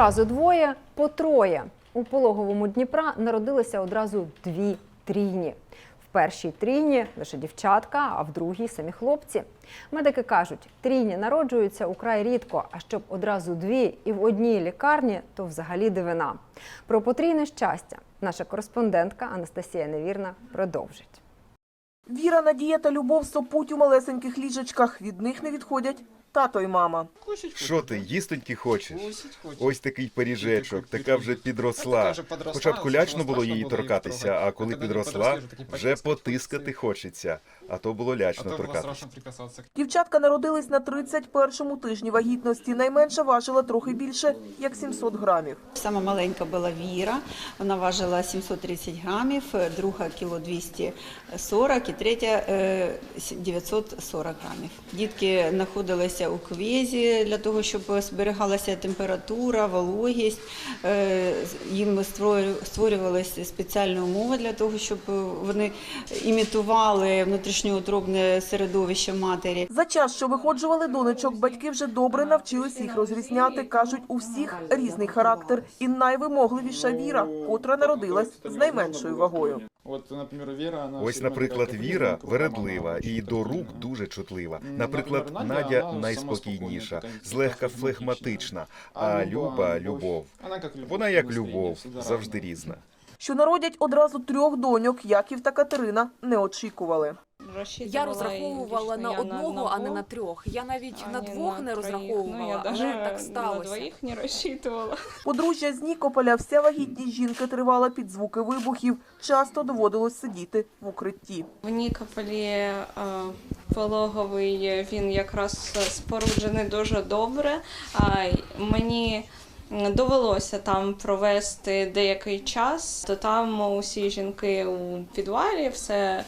одразу двоє по троє. У пологовому Дніпра народилися одразу дві трійні. В першій трійні лише дівчатка, а в другій самі хлопці. Медики кажуть, трійні народжуються украй рідко, а щоб одразу дві і в одній лікарні, то взагалі дивина. Про потрійне щастя наша кореспондентка Анастасія Невірна продовжить. Віра, надія та любов сопуть у малесеньких ліжечках. Від них не відходять тато й мама. Що ти, їстоньки хочеш? Ось такий пиріжечок, така вже підросла. Спочатку лячно було її торкатися, а коли підросла, вже потискати хочеться. А то було лячно то торкатися. Дівчатка народились на 31-му тижні вагітності. Найменша важила трохи більше, як 700 грамів. Сама маленька була Віра, вона важила 730 грамів, е, друга кіло 240 і третя е, с- 940 грамів. Дітки знаходилися у квезі для того, щоб зберігалася температура, вологість. Е, Їм створю- створювалися спеціальні умови для того, щоб вони імітували внутрішньоутробне середовище матері. За час, що виходжували донечок, батьки вже добре навчились їх розрізняти. Кажуть, у всіх різний характер. І найвимогливіша Віра, котра народилась з найменшою вагою. От, наприклад, Віра, вона Ось, наприклад, Віра вередлива і до рук дуже чутлива. Наприклад, наприклад, Надя найспокійніша, злегка флегматична, А Люба, Люба Любов, любов. Вона як любов. Вона як любов, завжди різна. Що народять одразу трьох доньок, Яків та Катерина не очікували. Я розраховувала на одного, а не на трьох. Я навіть на двох не розраховувала, але так На сталося. не рассчитывала. Подружжя з Нікополя вся вагітність жінки тривала під звуки вибухів. Часто доводилось сидіти в укритті. В Нікополі е, пологовий він якраз споруджений дуже добре. А мені довелося там провести деякий час, то там усі жінки у підвалі, все,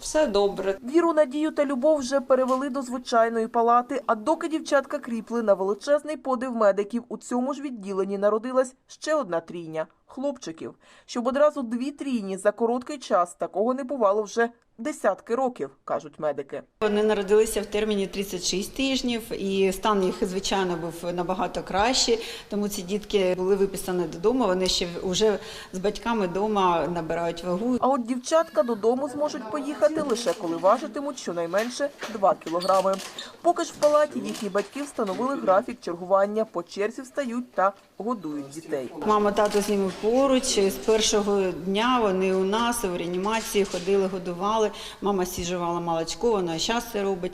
все добре. Віру, надію та любов вже перевели до звичайної палати. А доки дівчатка кріпли на величезний подив медиків, у цьому ж відділенні народилась ще одна трійня хлопчиків. Щоб одразу дві трійні за короткий час такого не бувало вже десятки років, кажуть медики. Вони народилися в терміні 36 тижнів, і стан їх, звичайно, був набагато кращий. Тому ці дітки були виписані додому. Вони ще вже з батьками вдома набирають вагу. А от дівчатка додому зможуть поїхати лише коли важитимуть щонайменше 2 кілограми. Поки ж в палаті їхні батьки встановили графік чергування, по черзі встають та годують дітей. Мама, тато з ними поруч. З першого дня вони у нас в реанімації ходили, годували. Мама сіжувала молочко, вона і зараз це робить.